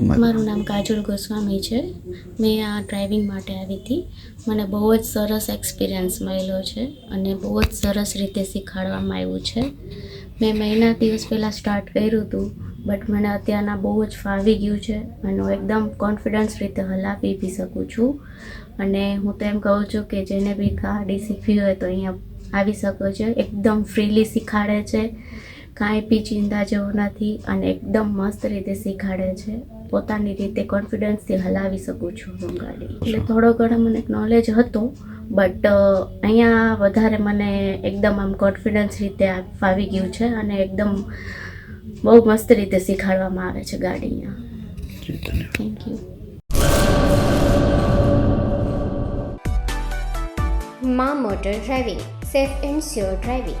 મારું નામ કાજલ ગોસ્વામી છે. મેં આ ડ્રાઇવિંગ માટે આવી હતી. મને બહુ જ સરસ એક્સપિરિયન્સ મળેલો છે અને બહુ જ સરસ રીતે શીખવાડવામાં આવ્યું છે. મેં મહિના દિવસ પહેલાં સ્ટાર્ટ કર્યું હતું બટ મને અત્યારના બહુ જ ફાવી ગયું છે અને હું એકદમ કોન્ફિડન્સ રીતે હલાવી બી શકું છું. અને હું તો એમ કહું છું કે જેને બી ગાડી શીખવી હોય તો અહીંયા આવી શકો છો. એકદમ ફ્રીલી શીખાડે છે. કાંઈ બી ચિંતા જેવું નથી અને એકદમ મસ્ત રીતે શીખાડે છે. પોતાની રીતે કોન્ફિડન્સથી હલાવી શકું છું હું ગાડી. એટલે થોડો ઘણો મને નોલેજ હતો બટ અહીંયા વધારે મને એકદમ આમ કોન્ફિડન્સ રીતે ફાવી ગયું છે અને એકદમ બહુ મસ્ત રીતે શીખાડવામાં આવે છે ગાડી અહીંયા. થેન્ક યુ મા motor driving safe and sure driving.